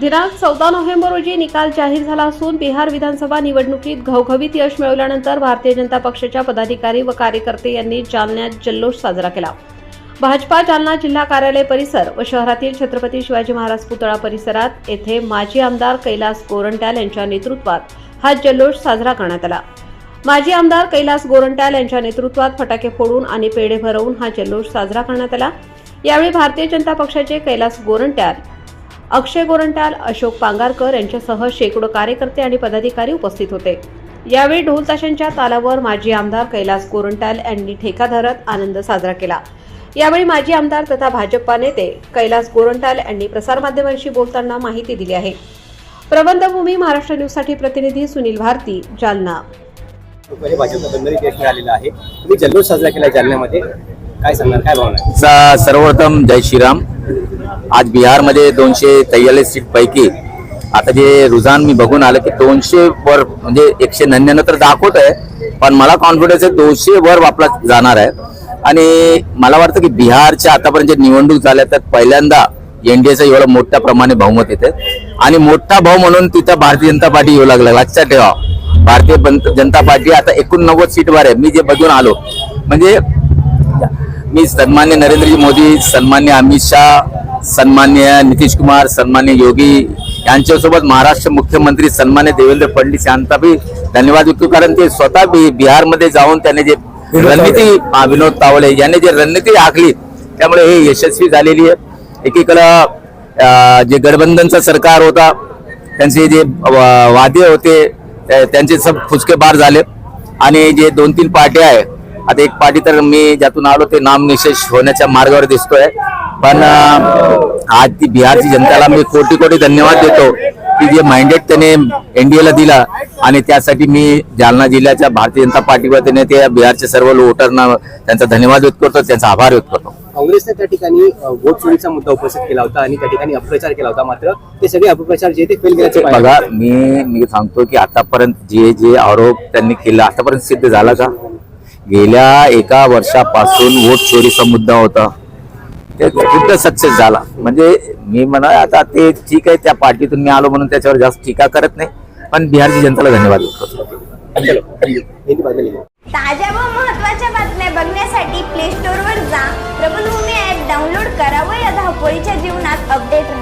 दिनांक चौदा नोव्हेंबर रोजी निकाल जाहीर झाला असून बिहार विधानसभा निवडणुकीत घवघवीत यश मिळवल्यानंतर भारतीय जनता पक्षाच्या पदाधिकारी व कार्यकर्ते यांनी जालन्यात जल्लोष साजरा केला. भाजपा जालना जिल्हा कार्यालय परिसर व शहरातील छत्रपती शिवाजी महाराज पुतळा परिसरात येथे माजी आमदार कैलास गोरंट्याल यांच्या नेतृत्वात हा जल्लोष साजरा करण्यात आला. माजी आमदार कैलास गोरंट्याल यांच्या नेतृत्वात फटाके फोडून आणि पेढे भरवून हा जल्लोष साजरा करण्यात आला. यावेळी भारतीय जनता पक्षाचे कैलास गोरंट्याल अक्षय गोरंट्याल अशोक पांगारकर यांच्यासह शेकडो कार्यकर्ते आणि पदाधिकारी उपस्थित होते. यावेळी ढोल ताशांच्या तालावर माजी आमदार कैलास गोरंट्याल यांनी ठेका धरत आनंद साजरा केला. यावेळी माजी आमदार तथा भाजपा नेते कैलास गोरंट्याल यांनी प्रसारमाध्यमांशी बोलताना माहिती दिली आहे. प्रबंधभूमी महाराष्ट्र न्यूजसाठी प्रतिनिधी सुनील भारती जालना. भाजपला दंगलीत यश आहे. तुम्ही जल्लोष साजरा केला जालन्यामध्ये. काय सांगणार? काय भावना सर्वप्रथम जय श्रीराम. आज बिहारमध्ये दोनशे तेयालीस सीट पैकी आता जे रुझान मी बघून आलं की दोनशे वर म्हणजे एकशे नव्याण्णव तर दाखवत आहे पण मला कॉन्फिडन्स आहे दोनशे वर आपला जाणार आहे. आणि मला वाटतं की बिहारच्या आतापर्यंत जे निवडणूक झाल्या त्यात पहिल्यांदा एनडीएचं एवढं मोठ्या प्रमाणे बहुमत येते. आणि मोठा भाऊ म्हणून तिथं भारतीय जनता पार्टी येऊ लागला. लक्षात ठेवा. भारतीय जनता पार्टी आता एकोणनव्वद सीटवर आहे. मी जे बघून आलो म्हणजे मी सन्मान्य नरेंद्रजी मोदी सन्मान्य अमित शाह सन्मान्य नितीश कुमार सन्मान्य योगी यांच्यासोबत महाराष्ट्र मुख्यमंत्री सन्मान्य देवेंद्र फडणवीस यांचा बी धन्यवाद व्यक्त कारण ते स्वतः बी बिहारमध्ये जाऊन त्याने जे रणनीती विनोद तावले यांनी जे रणनीती आखली त्यामुळे हे यशस्वी झालेली आहे. एकीकडं जे गठबंधनचं सरकार होता त्यांचे जे वादे होते त्या- त्यांचे सब फुचकेबार झाले. आणि जे दोन तीन पार्ट्या आहे आता एक पार्टी तर मी ज्यातून आलो ते नामनिशेष होण्याच्या मार्गावर दिसतोय. पण आज ती बिहारची जनतेला मी कोटी कोटी धन्यवाद देतो की जे माइंडेड त्याने एनडीएला दिला आणि त्यासाठी मी जालना जिल्ह्याच्या भारतीय जनता पार्टी वतीने ते बिहारच्या सर्व वोटरना त्यांचा धन्यवाद व्यक्त करतो त्यांचा आभार व्यक्त करतो. काँग्रेसने त्या ठिकाणी वोट चोरीचा मुद्दा उपस्थित केला होता आणि त्या ठिकाणी अपप्रचार केला होता. मात्र ते सगळे अपप्रचार जे ते फेल गेल्याचे. बघा मी मी सांगतो की आतापर्यंत जे जे आरोप त्यांनी केला आतापर्यंत सिद्ध झाला का? गेल्या एका वर्षापासून वोट चोरीचा मुद्दा होता. ते सिद्ध सक्सेस झाला. म्हणजे मी म्हणा आता ते ठीक आहे त्या पार्टीतून मी आलो म्हणून त्याच्यावर जास्त टीका करत नाही. पण बिहारची जनतेला धन्यवाद. ताज्या व महत्त्वाच्या बातम्या बघण्यासाठी प्ले स्टोर वर जा. प्रबलभूमी ऍप डाउनलोड करा व या धावपळीच्या जीवनात अपडेट